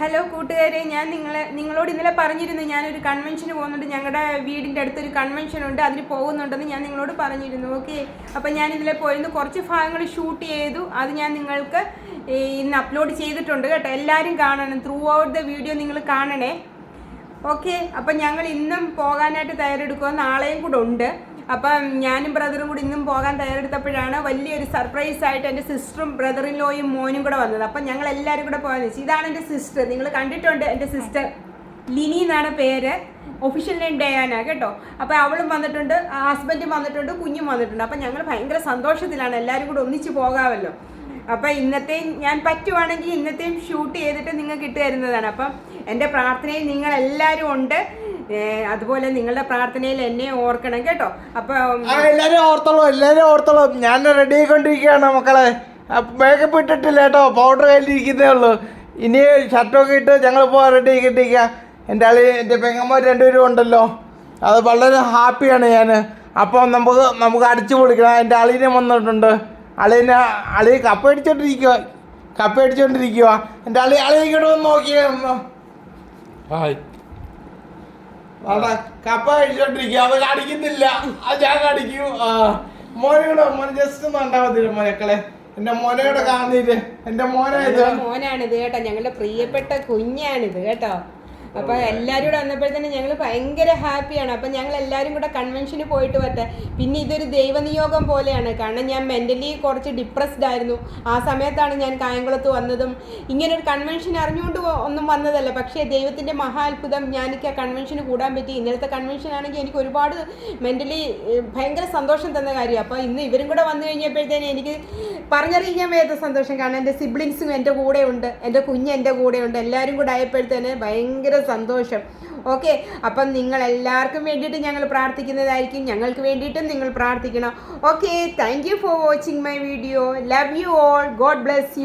Hello കൂട്ടുകാരെ. ഞാൻ നിങ്ങളെ നിങ്ങളോട് ഇന്നലെ പറഞ്ഞിരുന്നു. ഞാനൊരു കൺവെൻഷന് പോകുന്നുണ്ട്. ഞങ്ങളുടെ വീടിന്റെ അടുത്തൊരു കൺവെൻഷൻ ഉണ്ട്. അതിന് പോകുന്നുണ്ടെന്ന് ഞാൻ നിങ്ങളോട് പറഞ്ഞിരുന്നു. ഓക്കെ അപ്പം ഞാൻ ഇന്നലെ പോയിരുന്നു. കുറച്ച് ഭാഗങ്ങൾ ഷൂട്ട് ചെയ്തു. അത് ഞാൻ നിങ്ങൾക്ക് ഇന്ന് അപ്ലോഡ് ചെയ്തിട്ടുണ്ട് കേട്ടോ. എല്ലാവരും കാണണം. ത്രൂ ഔട്ട് ദ വീഡിയോ നിങ്ങൾ കാണണേ. ഓക്കെ അപ്പം ഞങ്ങൾ ഇന്നും പോകാനായിട്ട് തയ്യാറെടുക്കുക നാളെയും കൂടെ ഉണ്ട്. അപ്പം ഞാനും ബ്രദറും കൂടി ഇന്നും പോകാൻ തയ്യാറെടുത്തപ്പോഴാണ് വലിയൊരു സർപ്രൈസ് ആയിട്ട് എന്റെ സിസ്റ്ററും ബ്രദറിൻ ലോയും മോനും കൂടെ വന്നത്. അപ്പം ഞങ്ങൾ എല്ലാവരും കൂടെ പോകാൻ വെച്ചു. ഇതാണ് എന്റെ സിസ്റ്റർ. നിങ്ങൾ കണ്ടിട്ടുണ്ട് എന്റെ സിസ്റ്റർ ലിനി എന്നാണ് പേര്. ഒഫീഷ്യൽ നെയിം ഡയാന കേട്ടോ? അപ്പോൾ അവളും വന്നിട്ടുണ്ട് ഹസ്ബൻഡും വന്നിട്ടുണ്ട് കുഞ്ഞും വന്നിട്ടുണ്ട്. അപ്പം ഞങ്ങൾ ഭയങ്കര സന്തോഷത്തിലാണ് എല്ലാവരും കൂടെ ഒന്നിച്ച് പോകാമല്ലോ. അപ്പം ഇന്നത്തെയും ഞാൻ പറ്റുവാണെങ്കിൽ ഇന്നത്തെയും ഷൂട്ട് ചെയ്തിട്ട് നിങ്ങൾക്ക് ഇട്ട് തരുന്നതാണ്. അപ്പം എന്റെ പ്രാർത്ഥനയിൽ നിങ്ങൾ എല്ലാവരും ഉണ്ട്. അതുപോലെ നിങ്ങളുടെ പ്രാർത്ഥനയിൽ എന്നെ ഓർക്കണം കേട്ടോ. അപ്പം ആ എല്ലാരും ഓർത്തോളൂ എല്ലാരും ഓർത്തോളൂ. ഞാൻ റെഡി ആയിക്കൊണ്ടിരിക്കുകയാണ് മക്കളെ. മേക്കപ്പ് ഇട്ടിട്ടില്ല കേട്ടോ പൗഡർ കയ്യിലിരിക്കുന്നേ ഉള്ളൂ. ഇനി ഷർട്ടൊക്കെ ഇട്ട് ഞങ്ങൾ പോകാൻ റെഡി ആക്കിയിട്ടിരിക്കുക എന്റെ ആളി എന്റെ പെങ്ങന്മാർ രണ്ടുപേരും ഉണ്ടല്ലോ. അത് വളരെ ഹാപ്പിയാണ് ഞാൻ അപ്പോൾ നമുക്ക് നമുക്ക് അടിച്ചു പൊളിക്കണം. എന്റെ അളീനെ വന്നിട്ടുണ്ട്. അളീനെ അളി കപ്പ അടിച്ചോണ്ടിരിക്കുക കപ്പ അടിച്ചോണ്ടിരിക്കുക എന്റെ അളി അളി ഇങ്ങോട്ട് വന്ന് നോക്കിയേ ഒന്ന്. ഹായ് കപ്പ കഴിച്ചോണ്ടിരിക്കുക അവൻ കടിക്കുന്നില്ല അത് ഞാൻ കടിക്കും ആ മോനെ ജസ്റ്റ് ഒന്ന് ഉണ്ടാവത്തില്ല മോനക്കളെ. എന്റെ മോനോട് കാണുന്നില്ലേ എന്റെ മോനാണ് ഇത്. മോനാണിത് കേട്ടോ. ഞങ്ങളുടെ പ്രിയപ്പെട്ട കുഞ്ഞാണിത് കേട്ടോ. അപ്പൊ എല്ലാവരും കൂടെ വന്നപ്പോഴത്തേനും ഞങ്ങൾ ഭയങ്കര ഹാപ്പിയാണ്. അപ്പൊ ഞങ്ങൾ എല്ലാവരും കൂടെ കൺവെൻഷന് പോയിട്ട് വരട്ടെ. പിന്നെ ഇതൊരു ദൈവനിയോഗം പോലെയാണ്. കാരണം ഞാൻ മെന്റലി കുറച്ച് ഡിപ്രസ്ഡ് ആയിരുന്നു. ആ സമയത്താണ് ഞാൻ കായംകുളത്ത് വന്നതും. ഇങ്ങനെ ഒരു കൺവെൻഷൻ അറിഞ്ഞുകൊണ്ട് ഒന്നും വന്നതല്ല. പക്ഷേ ദൈവത്തിന്റെ മഹാ അത്ഭുതം ഞാൻ എനിക്ക് ആ കൺവെൻഷന് കൂടാൻ പറ്റി. ഇന്നലത്തെ കൺവെൻഷൻ ആണെങ്കിൽ എനിക്ക് ഒരുപാട് മെന്റലി ഭയങ്കര സന്തോഷം തന്ന കാര്യം അപ്പോൾ ഇന്ന് ഇവരും കൂടെ വന്നു കഴിഞ്ഞപ്പോഴത്തേന് എനിക്ക് പറഞ്ഞറിയിക്കാൻ വയ്യാത്ത സന്തോഷം. കാരണം എന്റെ സിബ്ലിങ്സും എന്റെ കൂടെ ഉണ്ട് എന്റെ കുഞ്ഞ് എന്റെ കൂടെ ഉണ്ട് എല്ലാവരും കൂടെ ആയപ്പോഴത്തേന് ഭയങ്കര സന്തോഷം. ഓക്കെ അപ്പം നിങ്ങൾ എല്ലാവർക്കും വേണ്ടിയിട്ട് ഞങ്ങൾ പ്രാർത്ഥിക്കുന്നതായിരിക്കും. ഞങ്ങൾക്ക് വേണ്ടിയിട്ടും നിങ്ങൾ പ്രാർത്ഥിക്കണം. Okay thank you for watching my video love you all God bless you